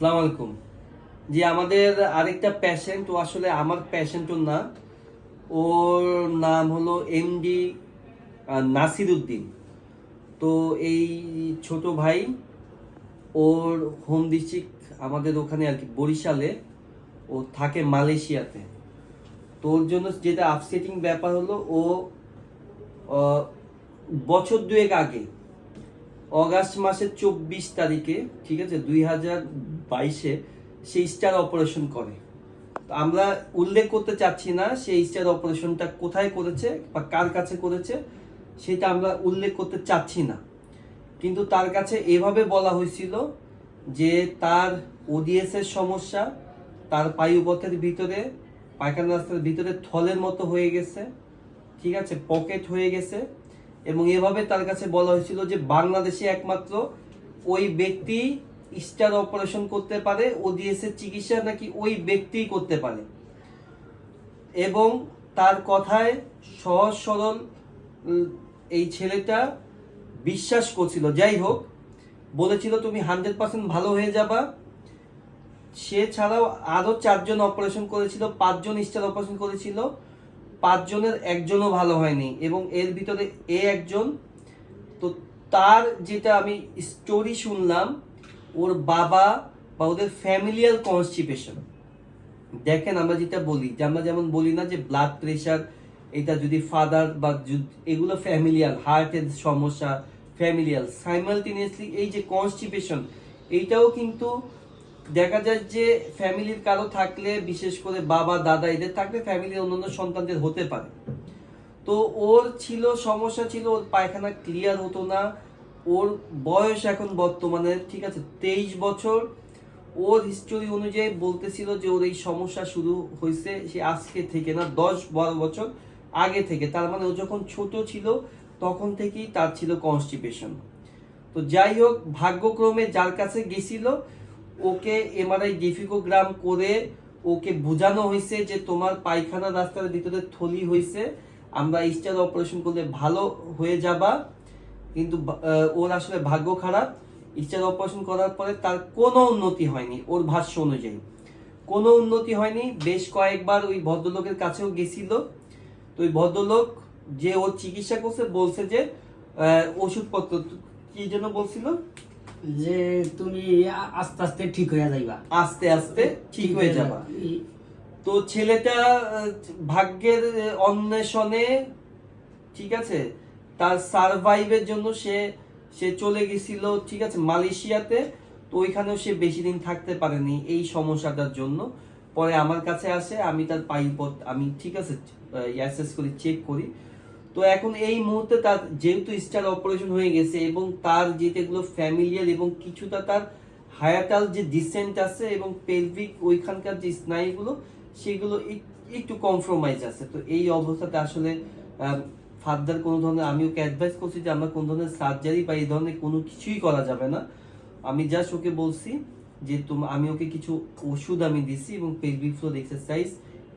আসসালামু আলাইকুম। জি, আমাদের আরেকটা প্যাশেন্ট ও আসলে আমার প্যাশেন্টও না ওর নাম হলো এমডি নাসির উদ্দিন তো এই ছোট ভাই, ওর হোম ডিস্ট্রিক্ট আমাদের ওখানে আর কি, বরিশালে। ও থাকে মালয়েশিয়াতে। তো ওর জন্য যেটা আপসেটিং ব্যাপার হলো, ও বছর দুয়েক আগে, অগাস্ট মাসের চব্বিশ তারিখে, ঠিক আছে, দুই হাজার বাইশে সে স্টার অপারেশন করে। আমরা উল্লেখ করতে চাচ্ছি না সেই স্টার অপারেশনটা কোথায় করেছে বা কার কাছে করেছে, সেটা আমরা উল্লেখ করতে চাচ্ছি না। কিন্তু তার কাছে এভাবে বলা হয়েছিল যে তার ওডিএস এর সমস্যা, তার পায়ুপথের ভিতরে, পায়খানা রাস্তার ভিতরে থলের মতো হয়ে গেছে, ঠিক আছে, পকেট হয়ে গেছে, এবং এভাবে তার কাছে বলা হয়েছিল যে বাংলাদেশে একমাত্র ওই ব্যক্তি স্টার অপারেশন করতে পারে ওডিএস এর চিকিৎসা নাকি ওই ব্যক্তিই করতে পারে। এবং তার কথায় সহজ সরল এই ছেলেটা বিশ্বাস করছিল। যাই হোক, বলেছিল, তুমি হান্ড্রেড পার্সেন্ট ভালো হয়ে যাবা। সে ছাড়াও আরও চারজন অপারেশন করেছিল, পাঁচজন স্টার অপারেশন করেছিল, পাঁচজনের একজনও ভালো হয়নি। এবং এর ভিতরে এ একজন, তো তার যেটা আমি স্টোরি শুনলাম ওর বাবা বা ওদের ফ্যামিলিয়াল কনস্টিপেশন দেখেন আমরা যেটা বলি, যে আমরা যেমন বলি না যে ব্লাড প্রেশার এটা যদি ফাদার বা এগুলো ফ্যামিলিয়াল হার্টের সমস্যা ফ্যামিলিয়াল সাইমালটেনিয়াসলি এই যে কনস্টিপেশন এইটাও কিন্তু দেখা যায় যে ফ্যামিলির কারও থাকলে, বিশেষ করে বাবা, দাদা, এদের থাকলে ফ্যামিলির অন্যান্য সন্তানদের হতে পারে। তো ওর ছিল, সমস্যা ছিল, ওর পায়খানা ক্লিয়ার হতো না ওর বয়স এখন বর্তমানে, ঠিক আছে, তেইশ বছর। ওর হিস্টোরি অনুযায়ী বলতেছিল যে ওর এই সমস্যা শুরু হয়েছে সে আজকে থেকে না, দশ বারো বছর আগে থেকে। তার মানে ও যখন ছোট ছিল, তখন থেকেই তার ছিল কনস্টিপেশন তো যাই হোক, ভাগ্যক্রমে যার কাছে গেছিল, ওকে এমআরআই ডিফিকোগ্রাম করে ওকে বোঝানো হয়েছে যে তোমার পায়খানা রাস্তার ভিতরে থলি হয়েছে, আমরা স্টার অপারেশন করলে ভালো হয়ে যাবা। কিন্তু ওর আসলে ভাগ্য খারাপ। স্টার অপারেশন করার পরে তার কোনো উন্নতি হয়নি ওর ভাষ্য অনুযায়ী। কোনো উন্নতি হয়নি বেশ কয়েকবার ওই ভদ্রলোকের কাছেও গেছিল। তো ওই ভদ্রলোক যে ওর চিকিৎসা করছে বলছে যে ওষুধপত্র কি যেন বলছিল? যে তুমি আস্তে আস্তে ঠিক হয়ে যাইবা। আস্তে আস্তে ঠিক হয়ে যাবা। তো ছেলেটা ভাগ্যের অন্বেষণে ঠিক আছে তার সারভাইভের জন্য সে সে চলে গেছিল, ঠিক আছে, মালয়েশিয়াতে। তো ওইখানেও সে বেশি দিন থাকতে পারেনি এই সমস্যাটার জন্য। পরে আমার কাছে আসে, আমি তার পাইপথ আমি, ঠিক আছে অ্যাসেস করি চেক করি। তো এখন এই মুহূর্তে তার যেহেতু স্টার অপারেশন হয়ে গেছে এবং তার যেগুলো ফ্যামিলিয়াল এবং কিছুটা তার হায়াটাল যে ডিসেন্ট আছে এবং পেলভিক ওইখানকার যে স্নায়ুগুলো, সেগুলো এক- একটু কম্প্রোমাইজ আছে। তো এই অবস্থাতে আসলে ফার্দার কোনো ধরনের, আমি ওকে অ্যাডভাইস করছি যে আমরা কোনো ধরনের সার্জারি বা এই ধরনের কোনো কিছুই করা যাবে না। আমি জাস্ট ওকে বলছি যে তুমি, আমি ওকে কিছু ওষুধ আমি দিছি এবং পেলভিক ফ্লোর এক্সারসাইজ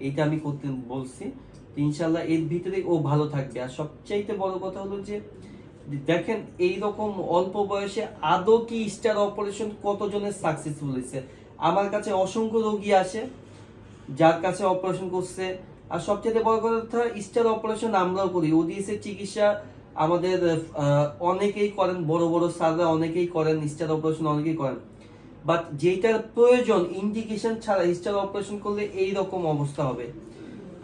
এইটা আমি করতে বলছি। তো ইনশাল্লাহ এর ভিতরে ও ভালো থাকবে। আর সবচাইতে বড় কথা হলো যে, দেখেন এই রকম অল্প বয়সে আদৌ কি স্টার অপারেশন কতজনের সাকসেসফুল হয়েছে? আমার কাছে অসংখ্য রোগী আসে, যার কাছে অপারেশন করছে আর সবচেয়ে বড় কথা স্টার অপারেশন আমরাও করি। ওডিএস এর চিকিৎসা আমাদের অনেকেই করেন, বড় বড় স্যাররা অনেকেই করেন স্টার অপারেশন অনেকেই করেন। বাট যেটার প্রয়োজন, ইন্ডিকেশন ছাড়া স্টার অপারেশন করলে এই রকম অবস্থা হবে।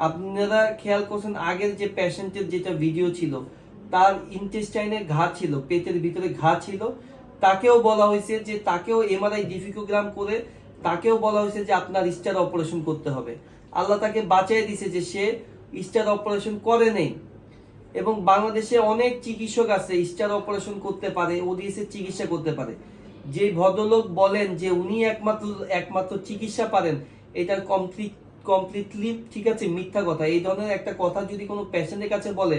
আপনারা খেয়াল করছেন, আগের যে পেশেন্টের যেটা ভিডিও ছিল, তার ইন্টেস্টাইনের ঘা ছিল, পেটের ভিতরে ঘা ছিল। তাকেও বলা হয়েছে যে তাকেও এমআরআই ডিফিকোগ্রাম করে, তাকেও বলা হয়েছে যে আপনার স্টার অপারেশন করতে হবে। আল্লাহ তাকে বাঁচিয়ে দিছে যে সে স্টার অপারেশন করে নেই। এবং বাংলাদেশে অনেক চিকিৎসক আছে স্টার অপারেশন করতে পারে, ওডিএস এর চিকিৎসা করতে পারে। যে ভদ্রলোক বলেন যে উনি একমাত্র একমাত্র চিকিৎসা পারেন, এটার কমপ্লিট কমপ্লিটলি ঠিক আছে, মিথ্যা কথা। এই ধরনের একটা কথা যদি কোনো পেশেন্টের কাছে বলে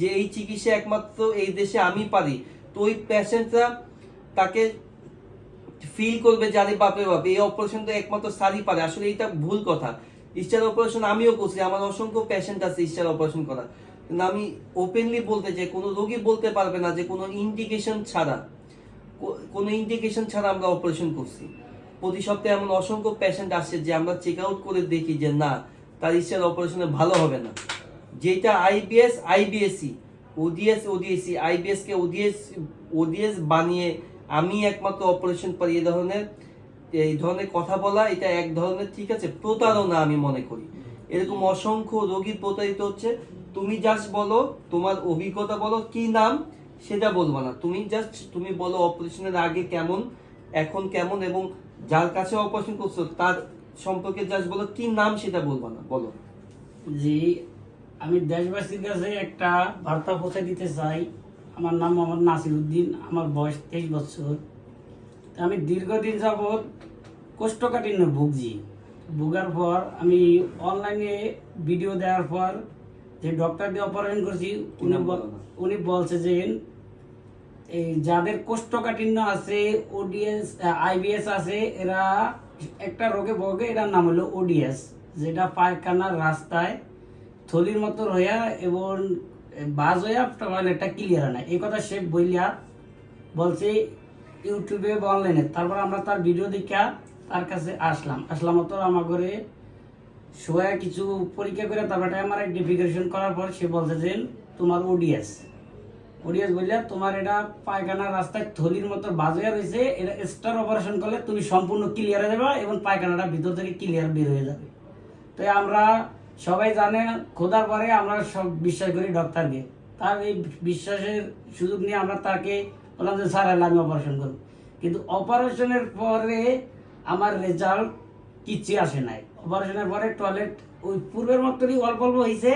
যে এই চিকিৎসা একমাত্র এই দেশে আমি পারি, তো ওই পেশেন্টরা তাকে ফিল করবে বাপে বাপে বাপ, এই অপারেশন তো একমাত্র সারি পারে। আসলে এটা ভুল কথা। স্টার অপারেশন আমিও করছি, আমার অসংখ্য পেশেন্ট আছে স্টার অপারেশন করা কিন্তু আমি ওপেনলি বলতে চাই, কোনো রোগী বলতে পারবে না যে কোনো ইন্ডিকেশন ছাড়া কোনো ইন্ডিকেশন ছাড়া আমরা অপারেশন করছি। প্রতি সপ্তাহে এমন অসংখ্য পেশেন্ট আসছে যে আমরা চেক আউট করে দেখি যে না, তার ইচ্ছার অপারেশনে ভালো হবে না। যেটা আইবিএস আইবিএসি ওডিএস ওডিএসি আইবিএস কে ওডিএস ওডিএস বানিয়ে আমি একমাত্র অপারেশন পারি এ ধরনের। এই ধরনের কথা বলা, এটা এক ধরনের ঠিক আছে, প্রতারণা আমি মনে করি। এরকম অসংখ্য রোগী প্রতারিত হচ্ছে। তুমি জাস্ট বলো, তোমার অভিজ্ঞতা বলো, কি নাম, সেটা বলব না। তুমি জাস্ট তুমি বলো অপারেশনের আগে কেমন, এখন কেমন এবং যার কাছে অপারেশন করছ, তার সম্পর্কে জাস্ট বলো, কি নাম সেটা বলব না, বলো। জি, আমি দেশবাসীর কাছে একটা বার্তা পৌঁছে দিতে চাই। আমার নাম মোহাম্মদ নাসির উদ্দিন আমার বয়স তেইশ বছর। আমি দীর্ঘদিন যাবৎ কোষ্ঠকাঠিন্য ভুগছি ভোগার পর আমি অনলাইনে ভিডিও দেওয়ার পর যে ডক্টর দিয়ে অপারেশন করছি উনি। উনি বলছে যে এই যাদের কোষ্ঠকাঠিন্য আছে ওডিএস আইবিএস আছে এরা একটা রোগে ভোগে এটার নাম হলো ওডিএস যেটা পায়খানার রাস্তায় থলির মতো হইয়া এবং বাজ হইয়া টয়লেটটা ক্লিয়ার হয় না এই কথা সে বইলিয়া বলছে ইউটিউবে বা অনলাইনে। তারপর আমরা তার ভিডিও দেখা তার কাছে আসলাম। আসলাম তো আমার ঘরে শোয়া কিছু পরীক্ষা করে তারপর আমার ডিফিকেশন করার পর সে বলছে যে, তোমার ওডিএস ওডিএস বললে, তোমার এটা পায়খানা রাস্তায় থলির মতো বাজে রয়েছে, এটা স্টার অপারেশন করলে তুমি সম্পূর্ণ ক্লিয়ার হয়ে যাবে এবং পায়খানাটা ভিতর থেকে ক্লিয়ার বের হয়ে যাবে। তো আমরা সবাই জানে, খোদার পরে আমরা সব বিশ্বাস করি ডক্টরকে। তার এই বিশ্বাসের সুযোগ নিয়ে আমরা তাকে বললাম যে, স্যার আমি অপারেশন করব। কিন্তু অপারেশনের পরে আমার রেজাল্ট কিচ্ছু আসে নাই। অপারেশনের পরে টয়লেট ওই পূর্বের মতনই অল্প অল্প হয়েছে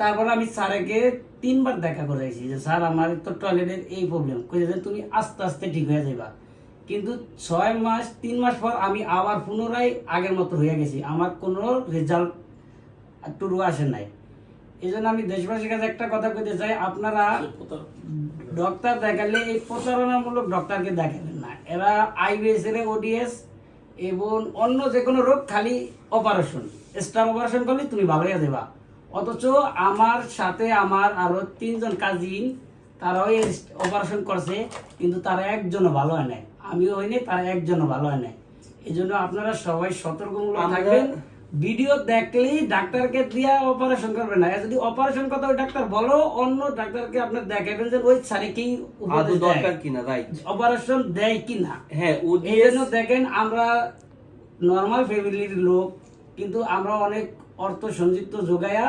তারপর আমি স্যারকে তিনবার দেখা করেছি যে, স্যার, আমার তো টয়লেটের এই প্রবলেম যে, তুমি আস্তে আস্তে ঠিক হয়ে যাবা কিন্তু ছয় মাস, তিন মাস পর আমি আবার পুনরায় আগের মতো হয়ে গেছি। আমার কোনো রেজাল্ট টুরু আসে নাই। এই জন্য আমি দেশবাসীর কাছে একটা কথা কইতে চাই আপনারা ডক্টর দেখালে এই প্রতারণামূলক ডক্টরকে দেখাবেন না। এরা আইবিএস এর ওডিএস এবং অন্য যে কোনো রোগ খালি অপারেশন স্টার অপারেশন করলে তুমি ভালো হয়ে যাবা অথচ আমার সাথে আমার আরও তিনজন কাজিন তারাও অপারেশন করছে কিন্তু তারা একজনও ভালো হয় নাই। আমিও হইনি তারা একজনও ভালো হয় নাই। এই জন্য আপনারা সবাই সতর্কমূলক থাকবেন। ভিডিও দেখলেই ডাক্তারকে দিয়ে অপারেশন করবেন না। যদি অপারেশন কথা ওই ডাক্তার বলো অন্য ডাক্তারকে আপনার দেখাবেন যে ওই স্যারে কি দরকার কিনা রাইট অপারেশন দেয় কি না হ্যাঁ এই জন্য দেখেন আমরা নর্মাল ফ্যামিলির লোক কিন্তু আমরা অনেক অর্থ সংযুক্ত যোগায়া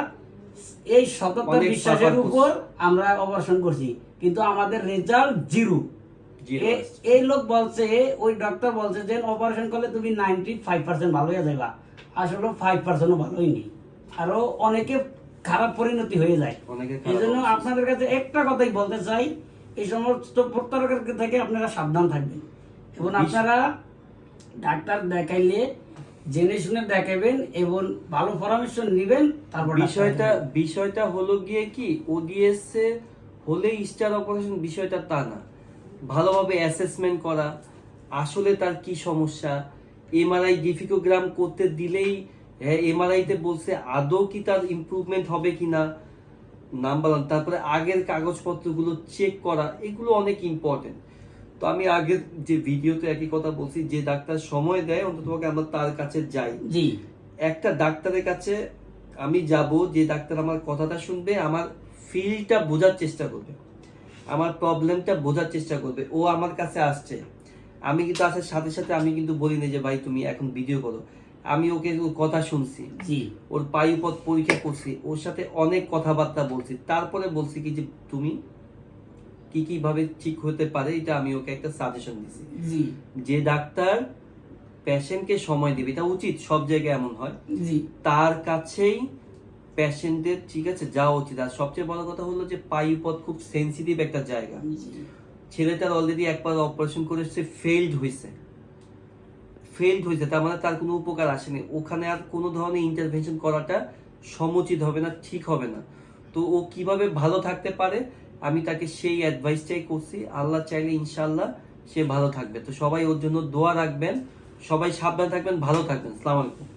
এই সততা বিশ্বাসের উপর আমরা অপারেশন করছি। কিন্তু আমাদের রেজাল্ট জিরো এই লোক বলছে ওই ডক্টর বলছে যে অপারেশন করলে তুমি নাইনটি ফাইভ পার্সেন্ট ভালো হয়ে যাবা আসলে ফাইভ পার্সেন্টও ভালো হয়নি আরও অনেকে খারাপ পরিণতি হয়ে যায়। এই জন্য আপনাদের কাছে একটা কথাই বলতে চাই এই সমস্ত প্রতারকের থেকে আপনারা সাবধান থাকবেন। এবং আপনারা ডাক্তার দেখাইলে জেনে শুনে দেখাবেন এবং ভালো পরামর্শ নেবেন তারপর বিষয়টা বিষয়টা হলো গিয়ে কি ওডিএস হলে স্টার অপারেশন বিষয়টা তা না। ভালোভাবে অ্যাসেসমেন্ট করা আসলে তার কি সমস্যা এমআরআই ডিফিকোগ্রাম করতে দিলেই এমআরআই তে বলছে আদৌ কি তার ইমপ্রুভমেন্ট হবে কিনা নাম্বার ওয়ান তারপরে আগের কাগজপত্রগুলো চেক করা এগুলো অনেক ইম্পর্টেন্ট তো আমি আগের যে ভিডিওতে একই কথা বলছি যে ডাক্তার সময় দেয় অন্তত আমরা তার কাছে যাই। জি। একটা ডাক্তারের কাছে আমি যাব যে ডাক্তার আমার কথাটা শুনবে আমার ফিলটা বোঝার চেষ্টা করবে। আমার প্রবলেমটা বোঝার চেষ্টা করবে। ও আমার কাছে আসছে। আমি কিন্তু আসার সাথে সাথে আমি কিন্তু বলি না যে ভাই তুমি এখন ভিডিও করো। আমি ওকে ওর কথা শুনছি। জি। ওর পায়ুপথ পরীক্ষা করছি। ওর সাথে অনেক কথাবার্তা বলছি। তারপরে বলছি কি যে তুমি কি কি ভাবে ঠিক হতে পারে এটা আমি ওকে একটা সাজেশন দিছি। জি। যে ডাক্তার পেশেন্টকে সময় দিবে এটা উচিত সব জায়গায় এমন হয়। জি। তার কাছেই পেশেন্টের ঠিক আছে যাওয়া উচিত। আর সবচেয়ে বড় কথা হলো যে পায়ুপথ খুব সেন্সিটিভ একটা জায়গা। ছেলেটার অলরেডি একবার অপারেশন করে সে ফেইলড হয়েছে ফেইলড হয়েছে তার মানে তার কোনো উপকার আসেনি। ওখানে আর কোনো ধরনের ইন্টারভেনশন করাটা সমুচিত হবে না ঠিক হবে না। তো ও কীভাবে ভালো থাকতে পারে আমি তাকে সেই অ্যাডভাইসটাই করছি। আল্লাহ চাইলে ইনশাল্লাহ সে ভালো থাকবে। তো সবাই ওর জন্য দোয়া রাখবেন। সবাই সাবধান থাকবেন ভালো থাকবেন। সালাম আলাইকুম।